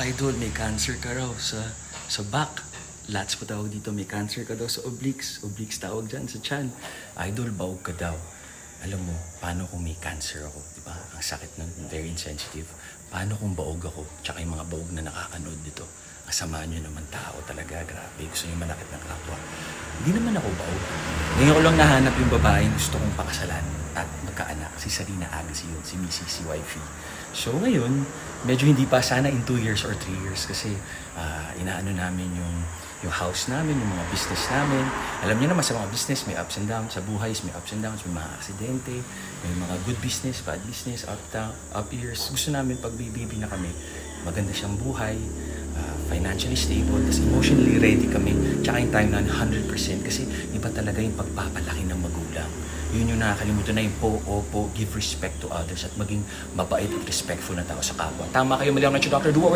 Idol, may cancer ka raw sa sa back. Lats po tawag dito, may cancer ka daw sa obliques. Obliques tawag dyan sa chan. Idol, baog ka daw. Alam mo, paano kung may cancer ako? Di ba? Ang sakit nun, very insensitive. Paano kung baog ako? Tsaka yung mga baog na nakakanood dito. Ang sama nyo naman tao talaga, grabe. Gusto nyo manakit ng kapwa. Hindi naman ako baog. Ngayon ko lang nahanap yung babaeng gusto kong pakasalan at magkaanak. Si Sarina Agassi yun, si Mrs. si Wifey. So ngayon, medyo hindi pa sana in 2 years or 3 years kasi ah, inaano namin yung yung house namin, yung mga business namin. Alam niyo naman sa mga business, may ups and downs. Sa buhay, may ups and downs, may mga aksidente, may mga good business, bad business, up, down, up years. Gusto namin pag na kami, maganda siyang buhay, ah, financially stable, tapos emotionally ready kami. Tsaka yung time na 100% kasi iba talaga yung pagpapalaki ng magulang. Yun yung nakakalimutan na yung po, opo, give respect to others at maging mabait at respectful na tao sa kapwa. Tama kayo, mali ako na Dr. Duwa